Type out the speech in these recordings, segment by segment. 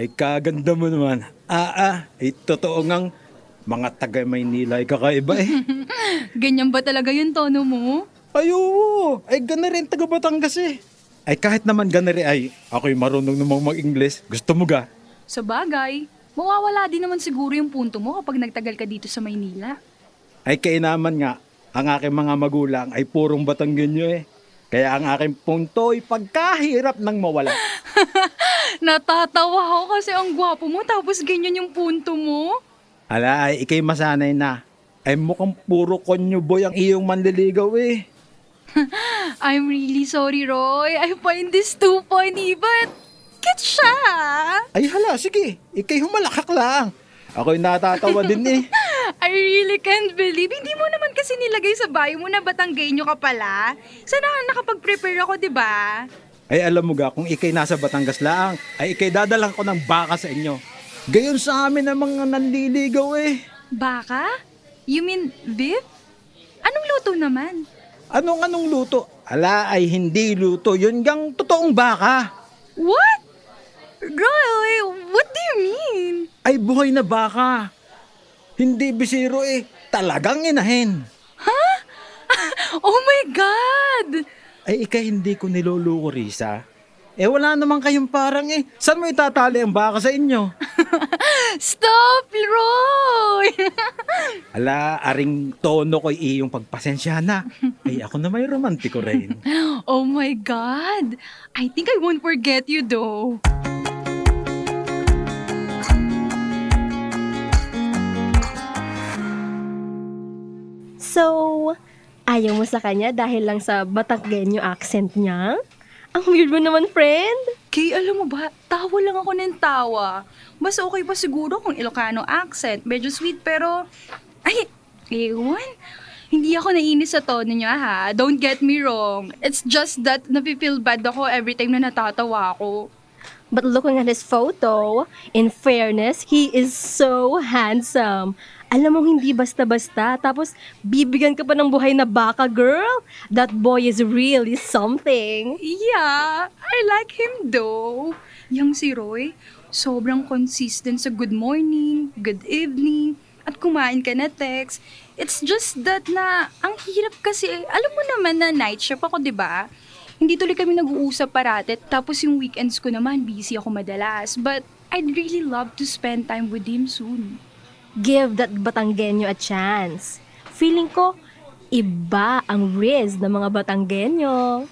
Ay kaganda mo naman. Ah, ah, ay totoo ngang mga taga Maynila ay kakaiba eh. Ganyan ba talaga yung tono mo? ay oo, ay gana rin taga Batangas eh. Ay kahit naman gana rin ay ako'y marunong namang mag-Ingles. Gusto mo ga? Sa bagay, mawawala din naman siguro yung punto mo kapag nagtagal ka dito sa Maynila. Ay kainaman nga, ang aking mga magulang ay purong Batanggenyo eh. Kaya ang aking punto ay pagkahirap ng mawala. Natatawa ako kasi ang gwapo mo tapos ganyan yung punto mo. Ala ay ikay masanay na. Ay mukhang puro konyo boy ang iyong manliligaw eh. I'm really sorry, Roy. I find this too funny, but cute siya. Ay hala, sige, ikay humalakak lang. Ako'y natatawa din eh. I really can't believe. Hindi mo naman kasi nilagay sa bio mo na Batanggenyo ka pala. Sana nakapag-prepare ako, di ba? Ay alam mo ga, kung ikay nasa Batangas lang, ay ikay dadalang ko ng baka sa inyo. Gayon sa amin ang mga nanliligaw eh. Baka? You mean beef? Anong luto naman? Anong anong luto? Ala ay hindi luto, yun gang totoong baka. What? Roy, what do you mean? Ay buhay na baka. Hindi bisiro eh, talagang inahin. Oh my God! Ay ikay hindi ko niluluko, Risa. Eh wala naman kayong parang eh. Saan mo itatali ang baka sa inyo? Stop, Roy! Ala, aring tono ko iyong pagpasensya na. Ay ako na may romantiko rin. oh my God! I think I won't forget you though. So, ayaw mo sa kanya dahil lang sa Batanggenyo accent niya? Ang weird mo naman, friend. Kay, alam mo ba, tawa lang ako ng tawa. Mas okay pa siguro kung Ilocano accent. Medyo sweet pero, ay, ewan. Hindi ako nainis sa tono niya ha. Don't get me wrong. It's just that nafe-feel bad ako every time na natatawa ako. But looking at his photo, in fairness, he is so handsome. Alam mo, hindi basta-basta. Tapos, bibigyan ka pa ng buhay na baka, girl. That boy is really something. Yeah, I like him though. Yang si Roy, sobrang consistent sa good morning, good evening, at kumain ka na text. It's just that na, ang hirap kasi, alam mo naman na night shift ako, di ba? Hindi tuloy kami nag-uusap parate, tapos yung weekends ko naman, busy ako madalas. But I'd really love to spend time with him soon. Give that Batanggenyo a chance. Feeling ko, iba ang riz ng mga Batanggenyo.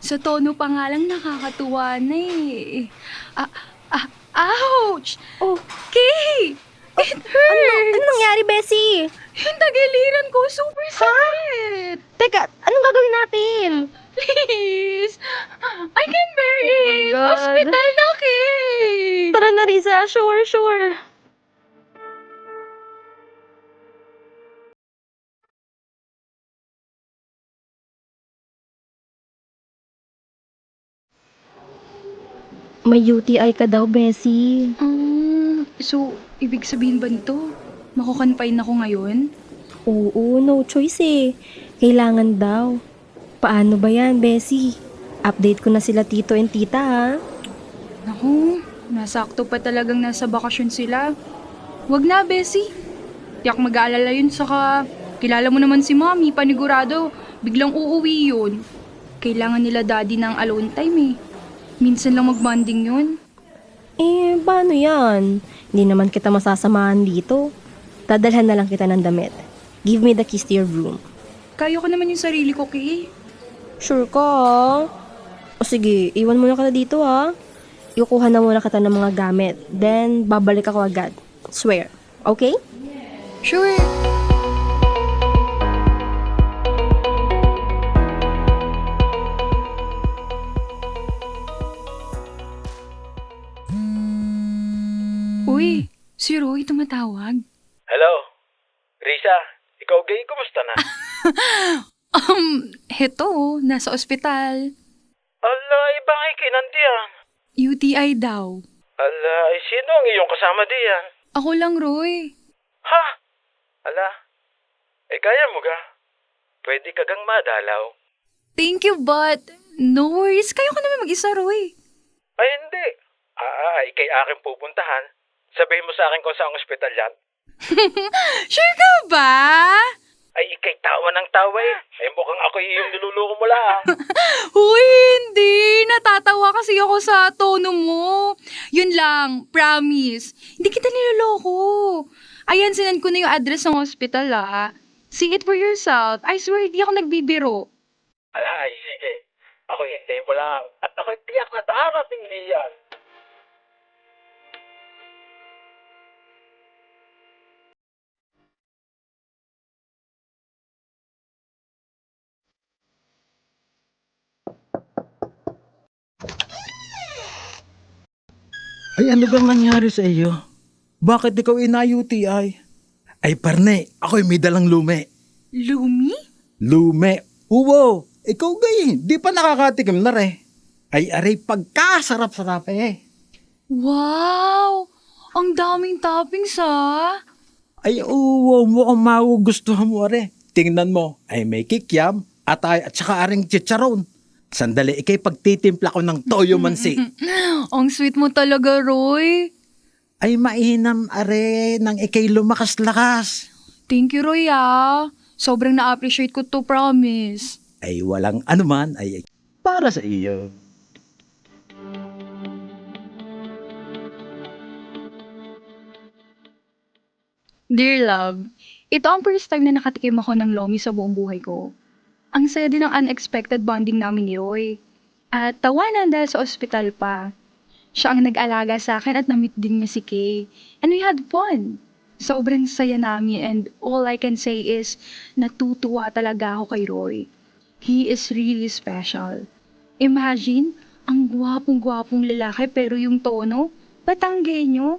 Sa tono pa nga lang nakakatuwa na eh. Ah, ah, ouch! Oh, Kay! It ano, hurts! ano nangyari, Bessie? Yung tagiliran ko, super sakit! Teka, anong gagawin natin? Please! I can bear it! God. Hospital na, Kay! Tara na, Risa. Sure, sure. May UTI ka daw, Bessie. Um, so, ibig sabihin ba nito? Makukonfine ako ngayon? Oo, no choice eh. Kailangan daw. Paano ba yan, Bessie? Update ko na sila tito and tita, ha? Naku, nasakto pa talagang nasa bakasyon sila. Wag na, Bessie. Tiyak mag-aalala yun, saka kilala mo naman si Mommy, panigurado, biglang uuwi yun. Kailangan nila daddy ng alone time eh. Minsan lang mag-bonding yun. Eh, paano yan? Hindi naman kita masasamahan dito. Dadalhan na lang kita ng damit. Give me the keys to your room. Kaya ko naman yung sarili ko, Kay. Sure ka? O sige, iwan muna kita dito ha. Ikukuha na muna kita ng mga gamit. Then, babalik ako agad. Swear. Okay? Sure. Uy, si Roy tumatawag. Hello? Risa, ikaw gay, kumusta na? Um, heto, nasa ospital. Ala, ibang ikinandiyan. UTI daw. Ala, ay sino ang iyong kasama diyan? Ako lang, Roy. Ha? Ala, eh kaya mo ga? Pwede ka gang madalaw. Thank you, but no worries. Kayo ko naman mag-isa, Roy. Ay hindi. Ah, ay ikay aking pupuntahan, sabihin mo sa akin kung saan ospital yan. Sure ka ba? Ay, ikay tawa ng tawa eh. Ay, mukhang ako yung niluluko mo lang. Huy, hindi. Natatawa kasi ako sa tono mo. Yun lang, promise. Hindi kita niloloko. Ayan, sinan ko na yung address ng hospital ah. See it for yourself. I swear, hindi ako nagbibiro. Alay, sige. Ako hintayin mo lang. At ako tiyak na darating niyan. Ay, ano bang nangyari sa iyo? Bakit ikaw ina-UTI? Ay, parne, ako'y may dalang lume. Lumi? Lume. Uwo, ikaw gay, di pa nakakatikim na re. Ay aray pagkasarap-sarap eh. Wow! Ang daming toppings ah. Ay uwo, mukhang magugustuhan mo are. Tingnan mo, ay may kikyam, atay at saka aring chicharon. Sandali, ikay pagtitimpla ko ng toyo mansi. Ang sweet mo talaga, Roy. ay mainam are nang ikay lumakas-lakas. Thank you, Roy ah. Sobrang na-appreciate ko to, promise. Ay walang anuman, ay para sa iyo. Dear love, ito ang first time na nakatikim ako ng lomi sa buong buhay ko. Ang saya din ng unexpected bonding namin ni Roy. At tawanan dahil sa ospital pa. Siya ang nag-alaga sa akin at namit din niya si Kay. And we had fun. Sobrang saya namin and all I can say is natutuwa talaga ako kay Roy. He is really special. Imagine, ang gwapong-gwapong lalaki pero yung tono, Batanggenyo.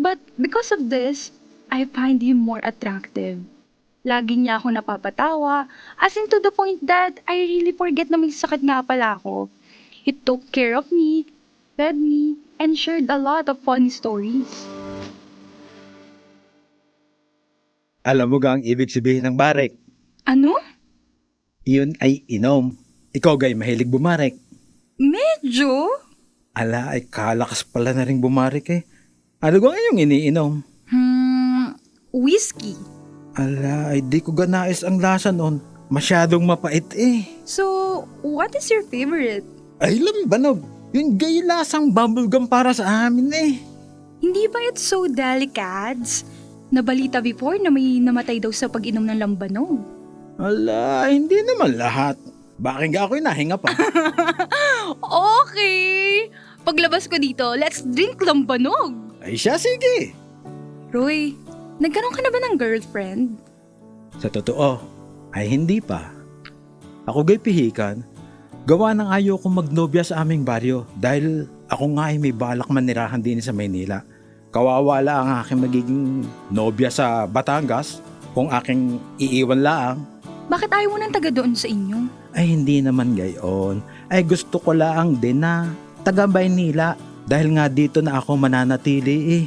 But because of this, I find him more attractive. Lagi niya ako napapatawa, as in to the point that I really forget na may sakit nga pala ako. He took care of me, fed me, and shared a lot of funny stories. Alam mo ga ang ibig sabihin ng barek? Ano? Iyon ay inom. Ikaw gay mahilig bumarek. Medyo? Ala, ay kalakas pala na rin bumarik eh. Ano kung iyong iniinom? Hmm, whiskey. Ala, ay di ko ganais ang lasa noon. Masyadong mapait eh. So, what is your favorite? Ay, lambanog. Yung gay lasang bubblegum para sa amin eh. Hindi ba it's so delicates? Nabalita before na may namatay daw sa pag-inom ng lambanog. Ala, hindi naman lahat. Bakit nga ako'y nahinga pa? Okay! Paglabas ko dito, let's drink lambanog! ay siya, sige. Roy, nagkaroon ka na ba ng girlfriend? Sa totoo, ay hindi pa. Ako gay pihikan. Gawa ng ayaw kong magnobya sa aming baryo dahil ako nga ay may balak manirahan din sa Maynila. Kawawala ang aking magiging nobya sa Batangas kung aking iiwan laang. Bakit ayaw mo nang taga doon sa inyo? Ay hindi naman gayon. Ay gusto ko laang din na taga Maynila dahil nga dito na ako mananatili eh.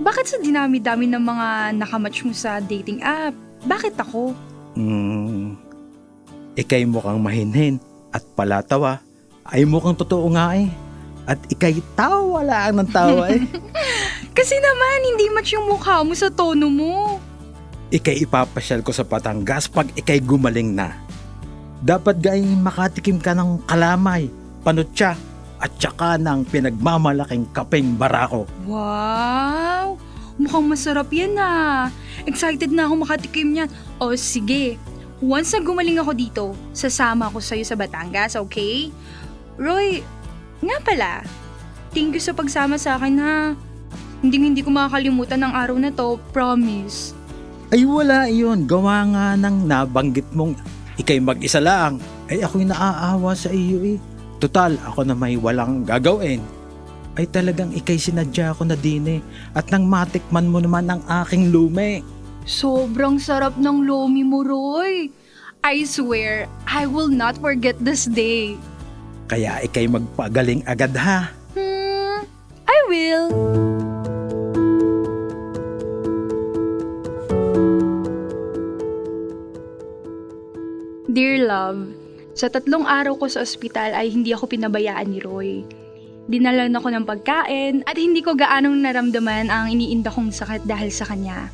Bakit sa dinami-dami ng mga nakamatch mo sa dating app? Bakit ako? Hmm, ikay mukhang mahinhin at palatawa. Ay mukhang totoo nga eh. At ikay tawa lang ng tawa eh. Kasi naman, hindi match yung mukha mo sa tono mo. ikay ipapasyal ko sa Patangas pag ikay gumaling na. Dapat gay makatikim ka ng kalamay, panutya, at saka ng pinagmamalaking kapeng barako. Wow! Mukhang masarap yan ah. Excited na ako makatikim niyan. O sige, once na gumaling ako dito, sasama ako sa'yo sa Batangas, okay? Roy, nga pala, thank you sa pagsama sa akin ha. Hindi hindi ko makakalimutan ng araw na to, promise. Ay wala iyon, gawa nga ng nabanggit mong ikay mag-isa lang. Ay ako'y naaawa sa iyo eh. Total, ako na may walang gagawin. Ay talagang ikay sinadya ko na din eh. At nang matikman mo naman ang aking lume. Sobrang sarap ng lomi mo, Roy. I swear, I will not forget this day. Kaya ikay magpagaling agad ha. Hmm, I will. Dear love, sa tatlong araw ko sa ospital ay hindi ako pinabayaan ni Roy. Dinalan ako ng pagkain at hindi ko gaanong naramdaman ang iniinda kong sakit dahil sa kanya.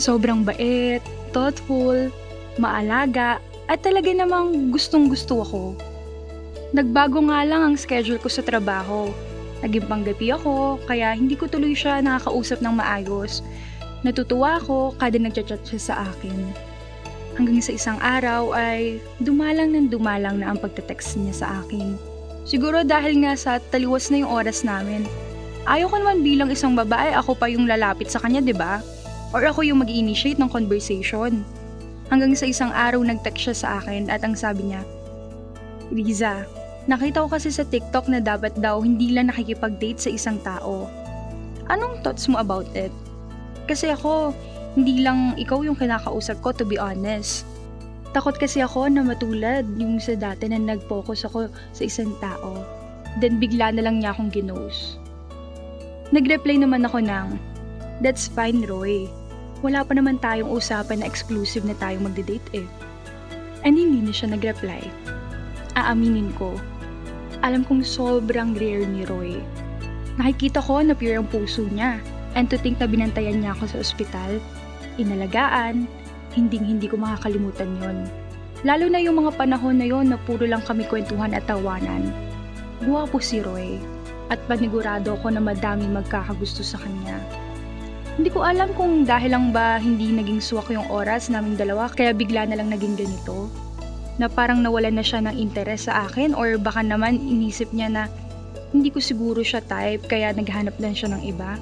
Sobrang bait, thoughtful, maalaga, at talaga namang gustong gusto ako. Nagbago nga lang ang schedule ko sa trabaho. Naging panggabi ako, kaya hindi ko tuloy siya nakakausap ng maayos. Natutuwa ako kada nagchat-chat siya sa akin. Hanggang sa isang araw ay dumalang ng dumalang na ang pagte-text niya sa akin. Siguro dahil nga sa taliwas na yung oras namin. Ayaw ko naman bilang isang babae, ako pa yung lalapit sa kanya, di ba? Or ako yung mag-initiate ng conversation. Hanggang sa isang araw nag-text siya sa akin at ang sabi niya, Riza, nakita ko kasi sa TikTok na dapat daw hindi lang nakikipag-date sa isang tao. Anong thoughts mo about it? Kasi ako, hindi lang ikaw yung kinakausap ko to be honest. Takot kasi ako na matulad yung sa dati na nag-focus ako sa isang tao. Then bigla na lang niya akong ginose. Nag-reply naman ako ng, That's fine, Roy. Wala pa naman tayong usapan na exclusive na tayong magde-date eh. And hindi na siya nag-reply. Aaminin ko, alam kong sobrang rare ni Roy. Nakikita ko na pure ang puso niya. And to think na binantayan niya ako sa ospital, inalagaan, hinding-hindi ko makakalimutan yon. Lalo na yung mga panahon na yon na puro lang kami kwentuhan at tawanan. Guwapo si Roy, at panigurado ako na madami magkakagusto sa kanya. Hindi ko alam kung dahil lang ba hindi naging suwak yung oras naming dalawa kaya bigla na lang naging ganito. Na parang nawalan na siya ng interes sa akin or baka naman inisip niya na hindi ko siguro siya type kaya naghanap lang siya ng iba.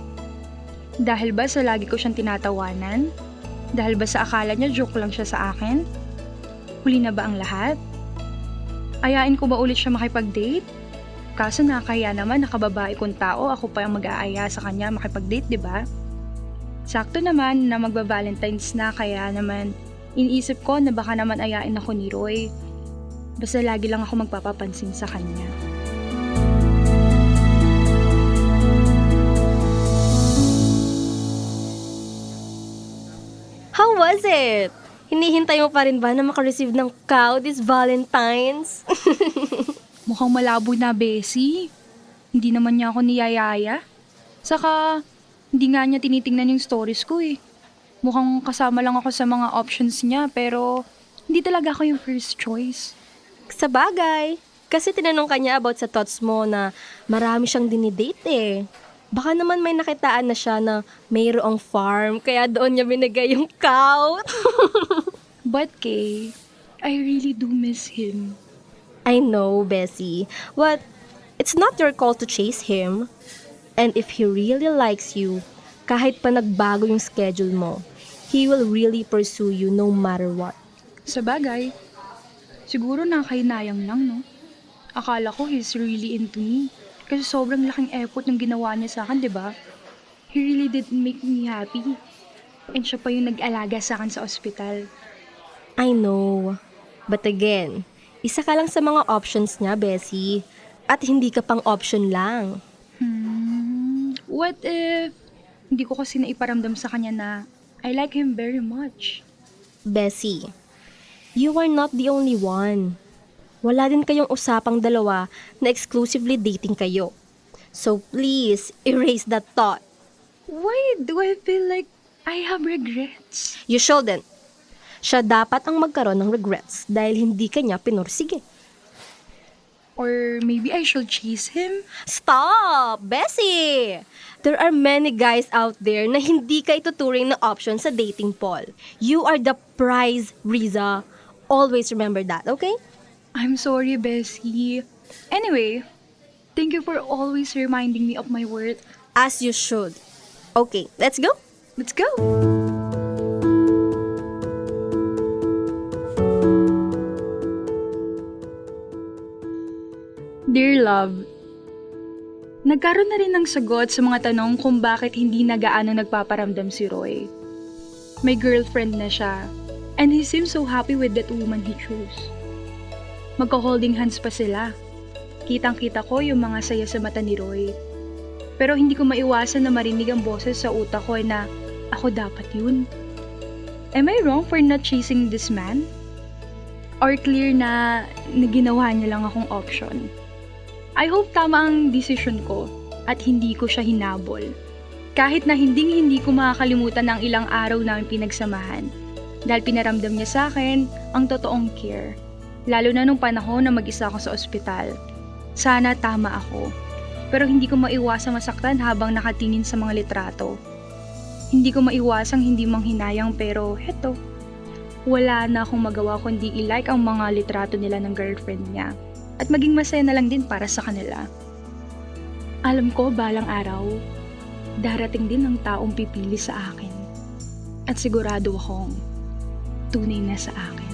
Dahil ba sa lagi ko siyang tinatawanan? Dahil ba sa akala niya joke lang siya sa akin? Huli na ba ang lahat? Ayain ko ba ulit siya makipag-date? Kaso nakakaya naman nakababae kong tao, ako pa ang mag-aaya sa kanya makipag-date, di ba? Sakto naman na magba-Valentine's na kaya naman iniisip ko na baka naman ayain ako ni Roy. Basta lagi lang ako magpapapansin sa kanya. Was it? Hinihintay mo pa rin ba na makareceive ng cow this Valentine's? Mukhang malabo na, Bessie. Hindi naman niya ako niyayaya. Saka, hindi nga niya tinitingnan yung stories ko eh. Mukhang kasama lang ako sa mga options niya pero hindi talaga ako yung first choice. sa bagay. Kasi tinanong ka niya about sa thoughts mo na marami siyang dinidate eh. Baka naman may nakitaan na siya na mayroong farm, kaya doon niya binigay yung cow. But Kay, I really do miss him. I know, Bessie. But it's not your call to chase him. And if he really likes you, kahit pa nagbago yung schedule mo, he will really pursue you no matter what. Sa bagay, siguro nakainayang lang, no? Akala ko he's really into me. Kasi sobrang laking effort ng ginawa niya sa akin, di ba? He really did make me happy. And siya pa yung nag-alaga sa akin sa ospital. I know. But again, isa ka lang sa mga options niya, Bessie. At hindi ka pang option lang. Hmm, what if hindi ko kasi naiparamdam sa kanya na I like him very much? Bessie, you are not the only one. Wala din kayong usapang dalawa na exclusively dating kayo. So please, erase that thought. Why do I feel like I have regrets? You shouldn't. Siya dapat ang magkaroon ng regrets dahil hindi kanya pinursige. Or maybe I should chase him? Stop! Bessie! There are many guys out there na hindi ka ituturing na option sa dating poll. You are the prize, Riza. Always remember that, okay? I'm sorry, Bessie. Anyway, thank you for always reminding me of my worth. As you should. Okay, let's go. Let's go! Dear Love, Nagkaroon na rin ng sagot sa mga tanong kung bakit hindi na gaano nagpaparamdam si Roy. May girlfriend na siya, and he seems so happy with that woman he chose. Magka-holding hands pa sila. Kitang-kita ko yung mga saya sa mata ni Roy. Pero hindi ko maiwasan na marinig ang boses sa utak ko na ako dapat yun. Am I wrong for not chasing this man? Or clear na, na ginawa niya lang akong option? I hope tama ang desisyon ko at hindi ko siya hinabol. Kahit na hinding hindi ko makakalimutan ang ilang araw namin pinagsamahan. Dahil pinaramdam niya sa akin ang totoong care. Lalo na nung panahon na mag-isa ako sa ospital. Sana tama ako. Pero hindi ko maiwasang masaktan habang nakatingin sa mga litrato. Hindi ko maiwasang hindi manghinayang pero heto. Wala na akong magawa kundi i-like ang mga litrato nila ng girlfriend niya. At maging masaya na lang din para sa kanila. Alam ko balang araw, darating din ang taong pipili sa akin. At sigurado akong tunay na sa akin.